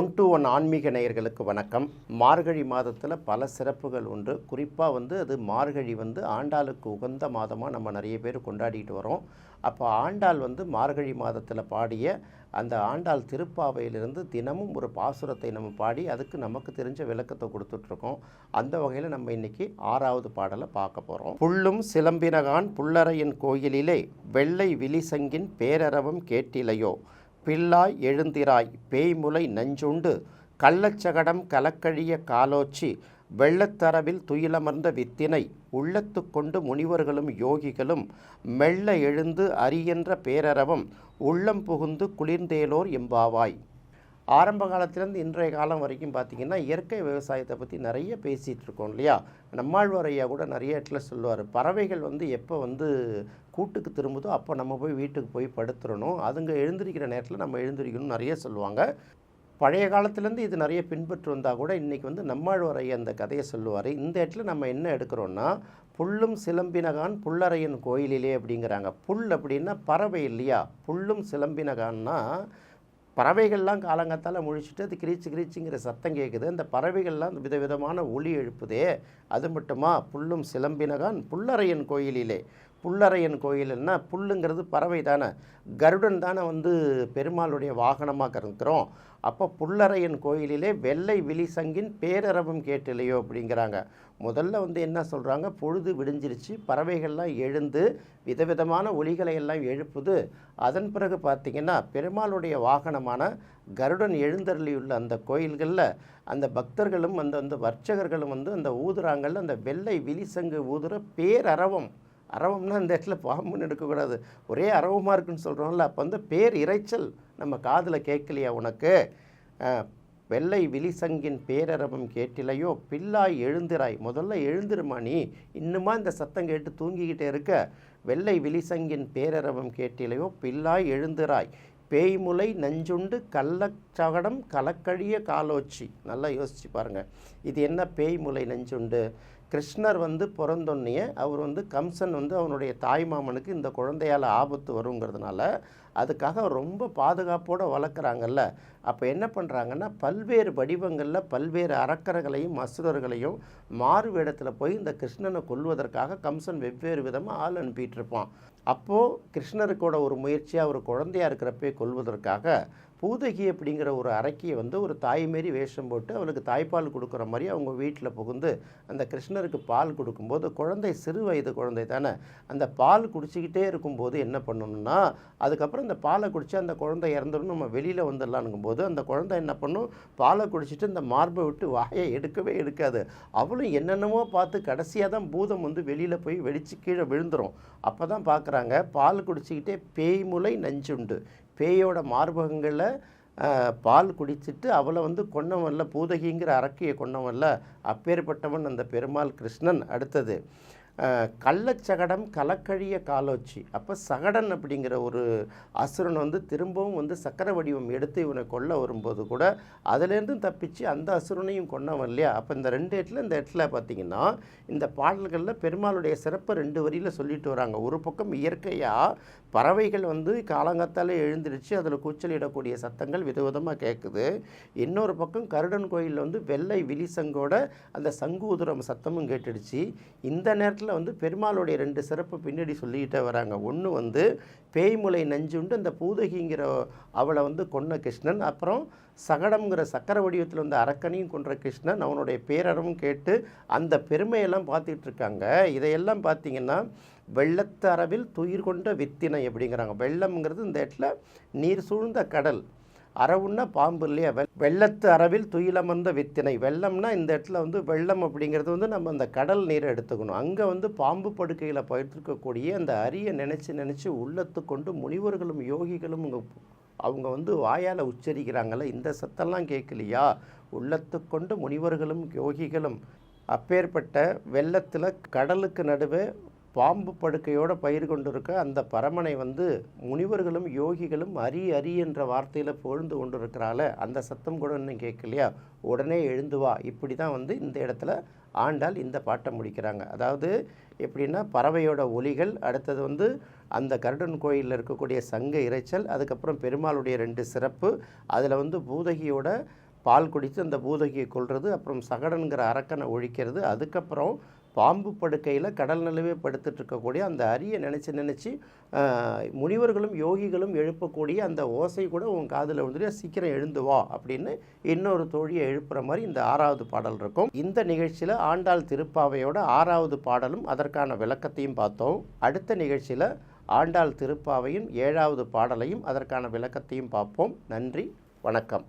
One to one ஆன்மீக நேயர்களுக்கு வணக்கம். மார்கழி மாதத்தில் பல சிறப்புகள் உண்டு. குறிப்பாக வந்து அது மார்கழி வந்து ஆண்டாளுக்கு உகந்த மாதமாக நம்ம நிறைய பேர் கொண்டாடிட்டு வரோம். அப்போ ஆண்டாள் வந்து மார்கழி மாதத்தில் பாடிய அந்த ஆண்டாள் திருப்பாவையிலிருந்து தினமும் ஒரு பாசுரத்தை நம்ம பாடி அதுக்கு நமக்கு தெரிஞ்ச விளக்கத்தை கொடுத்துட்ருக்கோம். அந்த வகையில் நம்ம இன்னைக்கு ஆறாவது பாடலை பார்க்க போகிறோம் புல்லும் சிலம்பினகான் புல்லறையின் கோயிலிலே வெள்ளை விழிசங்கின் பேரரவம் கேட்டிலையோ பிள்ளாய் எழுந்திராய் பேய்முலை நஞ்சுண்டு கள்ளச்சகடம் கலக்கழிய காலோச்சி வெள்ளத்தரவில் துயிலமர்ந்த வித்தினை உள்ளத்து கொண்டு முனிவர்களும் யோகிகளும் மெல்ல எழுந்து அரியன்ற பேரரவம் உள்ளம் புகுந்து குளிர்ந்தேலோர் எம்பாவாய். ஆரம்ப காலத்திலேருந்து இன்றைய காலம் வரைக்கும் பார்த்திங்கன்னா இயற்கை விவசாயத்தை பற்றி நிறைய பேசிகிட்டு இருக்கோம் இல்லையா? நம்மாழ்வார் ஐயா கூட நிறைய இடத்துல சொல்லுவார் பறவைகள் வந்து எப்போ வந்து கூட்டுக்கு திரும்புதோ அப்போ நம்ம போய் வீட்டுக்கு போய் படுத்துடணும் அதுங்க எழுந்திருக்கிற நேரத்தில் நம்ம எழுந்திரிக்கணும்னு நிறைய சொல்லுவாங்க. பழைய காலத்துலேருந்து இது நிறைய பின்பற்று வந்தால் கூட இன்றைக்கி வந்து நம்மாழ்வார் ஐயா அந்த கதையை சொல்லுவார். இந்த இடத்துல நம்ம என்ன எடுக்கிறோன்னா புல்லும் சிலம்பினகான் புல்லறையன் கோயிலிலே அப்படிங்கிறாங்க. புல் அப்படின்னா பறவை இல்லையா? புல்லும் சிலம்பினகான்னா பறவைகள்லாம் காலங்கத்தால் முழிச்சிட்டு அது கிரீச்சு கிரீச்சுங்கிற சத்தம் கேட்குது அந்த பறவைகள்லாம் விதவிதமான ஒளி எழுப்புதே. அது மட்டுமா? புல்லும் சிலம்பினகான் புல்லறையன் கோயிலிலே. புல்லறையன் கோயில்னா புல்லுங்கிறது பறவை தானே. கருடன் தானே வந்து பெருமாளுடைய வாகனமாக கருந்துக்கிறோம் அப்போ புல்லறையன் கோயிலிலே வெள்ளை விழிசங்கின் பேரரவம் கேட்டிலையோ அப்படிங்கிறாங்க. முதல்ல வந்து என்ன சொல்கிறாங்க பொழுது விடிஞ்சிருச்சு. பறவைகள்லாம் எழுந்து விதவிதமான ஒலிகளை எல்லாம் எழுப்புது. அதன் பிறகு பார்த்திங்கன்னா பெருமாளுடைய வாகனமான கருடன் எழுந்தருளியுள்ள அந்த கோயில்களில் அந்த பக்தர்களும் அந்த அந்த வர்ச்சகர்களும் வந்து அந்த ஊதுறாங்கல்ல அந்த வெள்ளை விழிசங்கு ஊதுற பேரரவம் அரவம்னா இந்த இடத்துல பாம்புன்னு எடுக்கக்கூடாது. ஒரே அரவமாக இருக்குன்னு சொல்கிறோம்ல அப்போ வந்து பேர் இறைச்சல். நம்ம காதில் கேட்கலையா உனக்கு? வெள்ளை விழிசங்கின் பேரரவம் கேட்டிலையோ பில்லாய் எழுந்திராய். முதல்ல எழுந்திருமா நீ? இன்னுமா இந்த சத்தம் கேட்டு தூங்கிக்கிட்டே இருக்க. வெள்ளை விழிசங்கின் பேரரவம் கேட்டிலையோ பில்லாய் எழுந்திராய். பேய்முலை நஞ்சுண்டு கள்ளச்சகடம் கலக்கழிய காலோச்சி. நல்லா யோசிச்சு பாருங்கள் இது என்ன பேய்முலை நஞ்சுண்டு? கிருஷ்ணர் வந்து பிறந்தொன்னையே அவர் வந்து கம்சன் வந்து அவனுடைய தாய்மாமனுக்கு இந்த குழந்தையால் ஆபத்து வருங்கிறதுனால அதுக்காக ரொம்ப பாதுகாப்போடு வளர்க்குறாங்கல்ல. அப்போ என்ன பண்ணுறாங்கன்னா பல்வேறு வடிவங்களில் பல்வேறு அறக்கர்களையும் அசுரர்களையும் மாறு வேடத்தில் போய் இந்த கிருஷ்ணனை கொல்வதற்காக கம்சன் வெவ்வேறு விதமாக ஆள் அனுப்பிட்டு இருப்பான். அப்போது கிருஷ்ணருக்கோட ஒரு முயற்சியாக ஒரு குழந்தையாக இருக்கிறப்பே கொல்வதற்காக பூதகி அப்படிங்கிற ஒரு அரக்கியை வந்து ஒரு தாய் மாரி வேஷம் போட்டு அவளுக்கு தாய்ப்பால் கொடுக்குற மாதிரி அவங்க வீட்டில் புகுந்து அந்த கிருஷ்ணருக்கு பால் கொடுக்கும்போது குழந்தை சிறு வயது குழந்தை தானே அந்த பால் குடிச்சிக்கிட்டே இருக்கும்போது என்ன பண்ணணும்னா அதுக்கப்புறம் அந்த பாலை குடித்து அந்த குழந்தை இறந்துடும் நம்ம வெளியில் வந்துடலான்னுங்கும் போது அந்த குழந்தை என்ன பண்ணும்? பாலை குடிச்சிட்டு இந்த மார்பை விட்டு வாயை எடுக்கவே எடுக்காது. அவளும் என்னென்னமோ பார்த்து கடைசியாக தான் பூதம் வந்து வெளியில் போய் வெடித்து கீழே விழுந்துடும் அப்போ தான் பார்க்குறாங்க பால் குடிச்சிக்கிட்டே பேய்முலை நஞ்சுண்டு. பேயோட மார்பகங்களில் பால் குடிச்சிட்டு அவளை வந்து கொன்னவன்ல பூதகிங்கிற அரக்கியை கொன்னவன்ல அப்பேற்பட்டவன் அந்த பெருமாள் கிருஷ்ணன் அடுத்தது. கள்ளச்சகடம் கலக்கழிய காலோச்சி. அப்போ சகடன் அப்படிங்கிற ஒரு அசுரன் வந்து திரும்பவும் வந்து சக்கர வடிவம் எடுத்து இவனை கொல்ல வரும்போது கூட அதுலேருந்தும் தப்பிச்சு அந்த அசுரனையும் கொண்டவன் இல்லையா? அப்போ இந்த ரெண்டு இடத்துல இந்த இடத்துல பார்த்தீங்கன்னா இந்த பாடல்களில் பெருமாளுடைய சிறப்பை ரெண்டு வரியில் சொல்லிட்டு வராங்க. ஒரு பக்கம் இயற்கையாக பறவைகள் வந்து காலங்காத்தாலே எழுந்திருச்சு அதில் கூச்சலிடக்கூடிய சத்தங்கள் விதவிதமாக கேட்குது இன்னொரு பக்கம் கருடன் கோயிலில் வந்து வெள்ளை விழிசங்கோட அந்த சங்கூதுரம் சத்தமும் கேட்டுடுச்சு. இந்த நேரத்தில் வந்து பெருமாளுடைய ரெண்டு சிறப்பு பின்னாடி சொல்லிக்கிட்டே வராங்க. ஒன்று வந்து பேய்முலை நஞ்சுண்டு அந்த பூதகிங்கிற அவளை வந்து கொன்ன கிருஷ்ணன். அப்புறம் சகடம்ங்கிற சக்கர வடிவத்தில் வந்து அரக்கனையும் கொன்ற கிருஷ்ணன். அவனுடைய பேரறவும் கேட்டு அந்த பெருமையெல்லாம் பார்த்துக்கிட்டு இருக்காங்க. இதையெல்லாம் பார்த்தீங்கன்னா வெள்ளத்தரவில் துயிர் கொண்ட வித்தினை அப்படிங்கிறாங்க. வெள்ளம்ங்கிறது இந்த இடத்துல நீர் சூழ்ந்த கடல். அறவுன்னா பாம்பு இல்லையா? வெ வெள்ளத்து அரவில் துயிலமர்ந்த வித்தினை. வெள்ளம்னா இந்த இடத்துல வந்து வெள்ளம் அப்படிங்கிறது வந்து நம்ம அந்த கடல் நீரை எடுத்துக்கணும். அங்கே வந்து பாம்பு படுக்கையில் பயிர்த்திருக்கக்கூடிய அந்த அரிய நினச்சி நினச்சி உள்ளத்து கொண்டு முனிவர்களும் யோகிகளும் இங்கே அவங்க வந்து வாயால் உச்சரிக்கிறாங்கல்ல இந்த சத்தம்லாம் கேட்கலையா? உள்ளத்து கொண்டு முனிவர்களும் யோகிகளும் அப்பேற்பட்ட வெள்ளத்தில் கடலுக்கு நடுவே பாம்பு படுக்கையோட பயிர் கொண்டிருக்க அந்த பரமனை வந்து முனிவர்களும் யோகிகளும் அரி அரி என்ற வார்த்தையில் புகழ்ந்து கொண்டிருக்கிறால அந்த சத்தம் கூட இன்னும் கேட்கலையா? உடனே எழுந்து வா. இப்படி தான் வந்து இந்த இடத்துல ஆண்டால் இந்த பாட்டை முடிக்கிறாங்க. அதாவது எப்படின்னா பறவையோட ஒலிகள் அடுத்தது வந்து அந்த கருடன் கோயிலில் இருக்கக்கூடிய சங்க இரைச்சல் அதுக்கப்புறம் பெருமாளுடைய ரெண்டு சிறப்பு அதில் வந்து பூதகியோட பால் குடித்து அந்த பூதகியை கொள்வது அப்புறம் சகடன்கிற அரக்கனை ஒழிக்கிறது அதுக்கப்புறம் பாம்பு படுக்கையில் கடல் நிலவே படுத்துட்டு இருக்கக்கூடிய அந்த அரிய நினச்சி நினச்சி முனிவர்களும் யோகிகளும் எழுப்பக்கூடிய அந்த ஓசை கூட உன் காதில் விழுந்துட்டு சீக்கிரம் எழுந்து வா அப்படின்னு இன்னொரு தோழியை எழுப்புற மாதிரி இந்த ஆறாவது பாடல் இருக்கும். இந்த நிகழ்ச்சியில் ஆண்டாள் திருப்பாவையோட ஆறாவது பாடலும் அதற்கான விளக்கத்தையும் பார்த்தோம். அடுத்த நிகழ்ச்சியில் ஆண்டாள் திருப்பாவையின் ஏழாவது பாடலையும் அதற்கான விளக்கத்தையும் பார்ப்போம். நன்றி வணக்கம்.